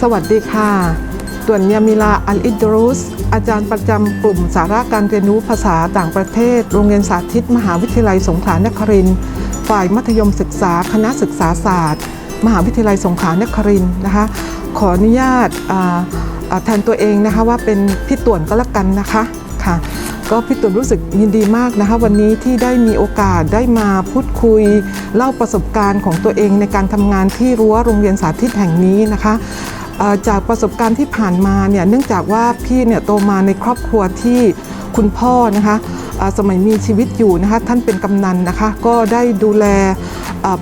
สวัสดีค่ะต่วนยามิลาอัลอิดรุส อาจารย์ประจำกลุ่มสาระการเรียนรู้ภาษาต่างประเทศ โรงเรียนสาธิต มหาวิทยาลัยสงขลานครินทร์ฝ่ายมัธยมศึกษา คณะศึกษาศาสตร์ มหาวิทยาลัยสงขลานครินทร์นะคะ ขออนุญาตแทนตัวเองนะคะว่าเป็นพี่ต่วนก็แล้วกันนะคะค่ะก็พี่ตุนรู้สึกยินดีมากนะคะวันนี้ที่ได้มีโอกาสได้มาพูดคุย เล่าประสบการณ์ของตัวเองในการทำงานที่รั้วโรงเรียนสาธิตแห่งนี้นะคะ จากประสบการณ์ที่ผ่านมาเนี่ยเนื่องจากว่าพี่เนี่ยโตมาในครอบครัวที่คุณพ่อนะคะสมัยมีชีวิตอยู่นะคะท่านเป็นกำนันนะคะก็ได้ดูแล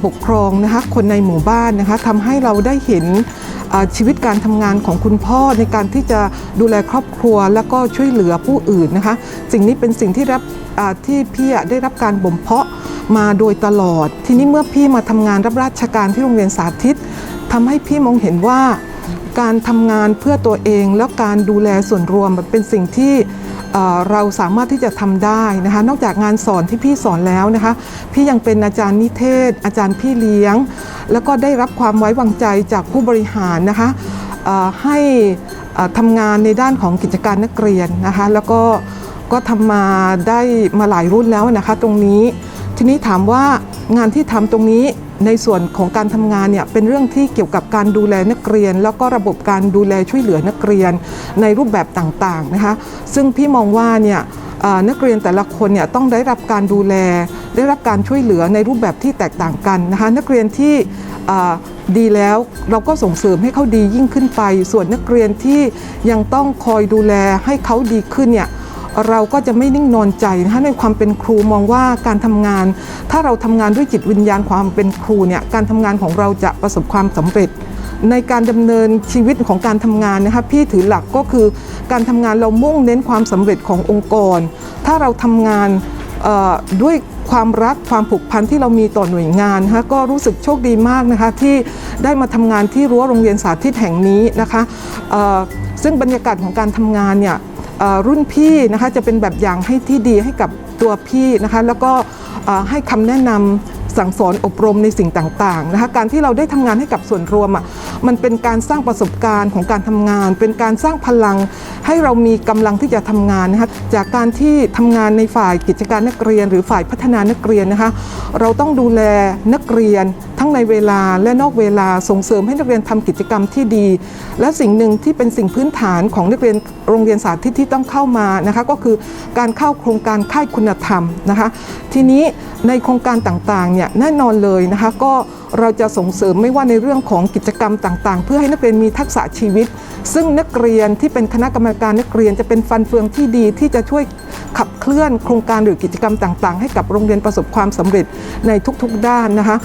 ปกครองนะคะคนในหมู่บ้านนะคะทำให้เราได้เห็นชีวิตการทำงานของคุณพ่อในการที่จะดูแลครอบครัว แล้วก็ช่วยเหลือผู้อื่นนะคะสิ่งนี้เป็นสิ่งที่รับที่พี่ได้รับการบ่มเพาะมาโดยตลอด ทีนี้เมื่อพี่มาทำงานรับราชการที่โรงเรียนสาธิตทำให้พี่มองเห็นว่า การทำงานเพื่อตัวเองแล้วการดูแลส่วนรวมมันเป็นสิ่งที่เราสามารถที่จะทำได้นะคะ นอกจากงานสอนที่พี่สอนแล้วนะคะ พี่ยังเป็นอาจารย์นิเทศ อาจารย์พี่เลี้ยง แล้วก็ได้รับความไว้วางใจจากผู้บริหารนะคะให้ทำงานในด้านของกิจการนักเรียนนะคะ แล้วก็ก็ทำมาได้มาหลายรุ่นแล้วนะคะ ตรงนี้ทีนี้ถามว่างานที่ทำตรงนี้ ในส่วนของการทำงานเนี่ยเป็นเรื่องที่เกี่ยวกับการดูแลนักเรียน แล้วก็ระบบการดูแลช่วยเหลือนักเรียนในรูปแบบต่างๆนะคะซึ่งพี่มองว่าเนี่ยนักเรียนแต่ละคนเนี่ยต้องได้รับการดูแล ได้รับการช่วยเหลือในรูปแบบที่แตกต่างกันนะคะนักเรียนที่ดีแล้วเราก็ส่งเสริมให้เขาดียิ่งขึ้นไป ส่วนนักเรียนที่ยังต้องคอยดูแลให้เขาดีขึ้นเนี่ย เราก็จะไม่นิ่งนอนใจนะคะในความเป็นครูมองว่าการทำงาน ถ้าเราทำงานด้วยจิตวิญญาณความเป็นครูเนี่ยการทำงานของเราจะประสบความสำเร็จ ในการดำเนินชีวิตของการทำงานนะคะพี่ถือหลักก็คือ การทำงานเรามุ่งเน้นความสำเร็จขององค์กร ถ้าเราทำงานด้วยความรักความผูกพันที่เรามีต่อหน่วยงานนะคะก็รู้สึกโชคดีมากนะคะที่ได้มาทำงานที่รั้วโรงเรียนสาธิตแห่งนี้นะคะซึ่งบรรยากาศของการทำงานเนี่ย รุ่นพี่นะคะจะเป็นแบบอย่างให้ที่ดีให้กับตัวพี่นะคะ แล้วก็ให้คำแนะนำ สั่งสอนอบรมในสิ่งต่างๆนะคะการที่เราได้ทำงานให้กับส่วนรวมอะมันเป็นการสร้างประสบการณ์ของการทำงาน เป็นการสร้างพลัง ให้เรามีกำลังที่จะทำงานนะคะจากการที่ทำงานในฝ่ายกิจการนักเรียน หรือฝ่ายพัฒนานักเรียนนะคะเราต้องดูแลนักเรียน ทั้งในเวลาและนอกเวลาส่งเสริมให้นักเรียนทำกิจกรรมที่ดี และสิ่งหนึ่งที่เป็นสิ่งพื้นฐานของนักเรียนโรงเรียนสาธิตที่ต้องเข้ามานะคะก็คือการเข้าโครงการค่ายคุณธรรมนะคะทีนี้ในโครงการต่างๆเนี่ยแน่นอนเลยนะคะ ก็เราจะส่งเสริมไม่ว่าในเรื่องของกิจกรรมต่างๆ เพื่อให้นักเรียนมีทักษะชีวิต ซึ่งนักเรียนที่เป็นคณะกรรมการนักเรียนจะเป็นฟันเฟืองที่ดีที่จะช่วยขับเคลื่อนโครงการหรือกิจกรรมต่างๆ ให้กับโรงเรียนประสบความสำเร็จในทุกๆด้านนะคะ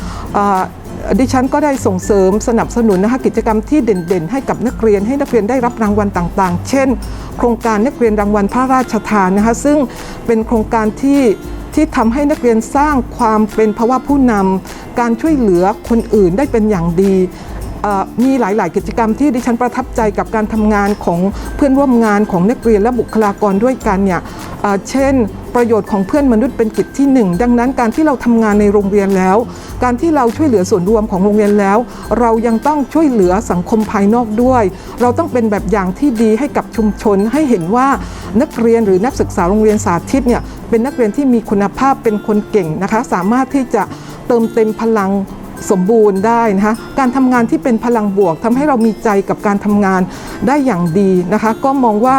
ดิฉันก็ได้ส่งเสริมสนับสนุนนะคะกิจกรรมที่เด่นๆ ให้กับนักเรียนให้นักเรียนได้รับรางวัลต่างๆ เช่น โครงการนักเรียนรางวัลพระราชทานนะคะซึ่งเป็นโครงการที่ ที่ทำให้นักเรียนสร้างความเป็นภาวะผู้นำการช่วยเหลือคนอื่นได้เป็นอย่างดี มีหลาย ๆ กิจกรรมที่ดิฉันประทับใจกับการทำงานของเพื่อนร่วมงานของนักเรียนและบุคลากรด้วยกันเนี่ยเช่น ประโยชน์ของเพื่อนมนุษย์เป็นกิจที่หนึ่งดังนั้นการที่เราทำงานในโรงเรียนแล้ว การที่เราช่วยเหลือส่วนรวมของโรงเรียนแล้ว เรายังต้องช่วยเหลือสังคมภายนอกด้วย เราต้องเป็นแบบอย่างที่ดีให้กับชุมชน ให้เห็นว่านักเรียนหรือนักศึกษาโรงเรียนสาธิตเนี่ยเป็นนักเรียนที่มีคุณภาพเป็นคนเก่งนะคะ สามารถที่จะเติมเต็มพลัง สมบูรณ์ได้นะคะการทำงานที่เป็นพลังบวกทำให้เรามีใจกับการทำงานได้อย่างดีนะคะก็มองว่า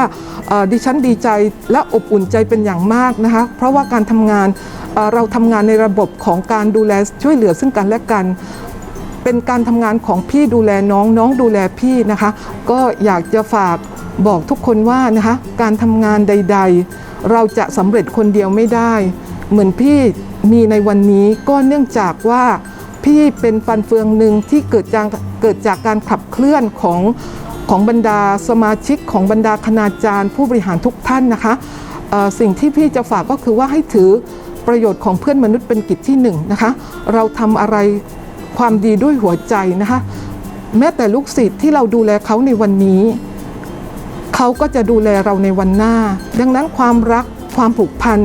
ดิฉันดีใจและอบอุ่นใจเป็นอย่างมากนะคะเพราะว่าการทำงานเอ่อเราทำงานในระบบของการดูแลช่วยเหลือซึ่งกันและกันเป็นการทำงานของพี่ดูแลน้องน้องดูแลพี่นะคะ ก็อยากจะฝากบอกทุกคนว่านะคะการทำงานใด ๆ เราจะสำเร็จคนเดียวไม่ได้ เหมือนพี่มีในวันนี้ก็เนื่องจากว่า พี่เป็นฟันเฟืองหนึ่งที่เกิดจากเกิดจากการขับเคลื่อนของของบรรดาสมาชิกของบรรดาคณาจารย์ ผู้บริหารทุกท่านนะคะสิ่งที่พี่จะฝากก็คือว่าให้ถือประโยชน์ของเพื่อนมนุษย์เป็นกิจที่หนึ่งนะคะ เราทำอะไรความดีด้วยหัวใจนะคะ แม้แต่ลูกศิษย์ที่เราดูแลเขาในวันนี้ เขาก็จะดูแลเราในวันหน้า ดังนั้นความรักความผูกพัน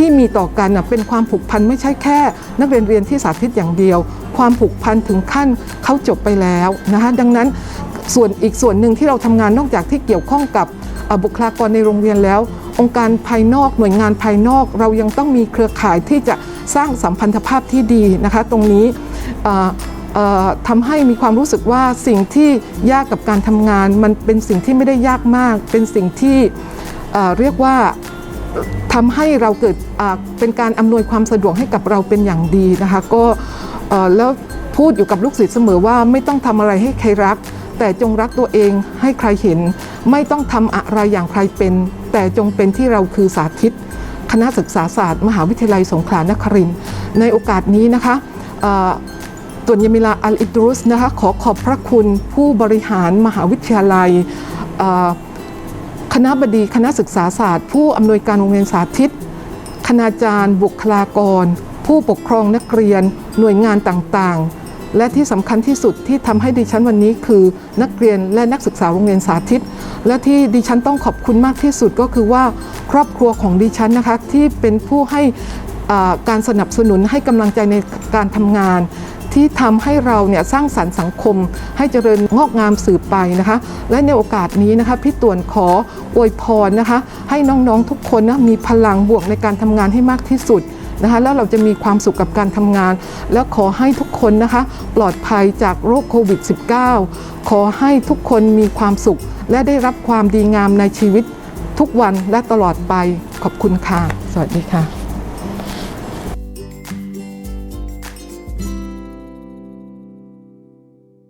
ที่มีต่อกันเป็นความผูกพันไม่ใช่แค่ นักเรียนเรียนที่สาธิตอย่างเดียว ความผูกพันถึงขั้นเขาจบไปแล้วนะคะดังนั้นส่วนอีกส่วนหนึ่งที่เราทำงานนอกจากที่เกี่ยวข้องกับบุคลากรในโรงเรียนแล้ว องค์การภายนอกหน่วยงานภายนอก เรายังต้องมีเครือข่ายที่จะสร้างสัมพันธภาพที่ดีนะคะตรงนี้ทำให้มีความรู้สึกว่าสิ่งที่ยากกับการทำงาน มันเป็นสิ่งที่ไม่ได้ยากมาก เป็นสิ่งที่เรียกว่า ทำให้เราเกิดเป็นการอำนวยความสะดวกให้กับเราเป็นอย่างดีนะคะก็แล้วพูดอยู่กับลูกศิษย์เสมอว่าไม่ต้องทำอะไรให้ใครรัก แต่จงรักตัวเองให้ใครเห็น ไม่ต้องทำอะไรอย่างใครเป็น แต่จงเป็นที่เราคือสาธิต คณะศึกษาศาสตร์ มหาวิทยาลัยสงขลานครินทร์ในโอกาสนี้นะคะเอ่อตัวนยามิลาอัลอิดรุสนะคะขอขอบพระคุณผู้บริหารมหาวิทยาลัยอ คณะบดีคณะศึกษาศาสตร์ ผู้อำนวยการโรงเรียนสาธิต คณาจารย์ บุคลากร ผู้ปกครองนักเรียน หน่วยงานต่างๆ และที่สำคัญที่สุดที่ทำให้ดิฉันวันนี้คือนักเรียนและนักศึกษาโรงเรียนสาธิต และที่ดิฉันต้องขอบคุณมากที่สุดก็คือว่าครอบครัวของดิฉันนะคะที่เป็นผู้ให้การสนับสนุนให้กำลังใจในการทำงาน ที่ทำให้เราเนี่ยสร้างสรรค์สังคม ให้เจริญงอกงามสืบไปนะคะ และในโอกาสนี้นะคะพี่ต่วนขออวยพรนะคะ ให้น้องๆทุกคนนะมีพลังบวกในการทำงานให้มากที่สุดนะคะแล้วเราจะมีความสุขกับการทำงาน แล้วขอให้ทุกคนนะคะปลอดภัยจากโรคโควิด -19 ขอให้ทุกคนมีความสุข และได้รับความดีงามในชีวิตทุกวันและตลอดไปขอบคุณค่ะ สวัสดีค่ะ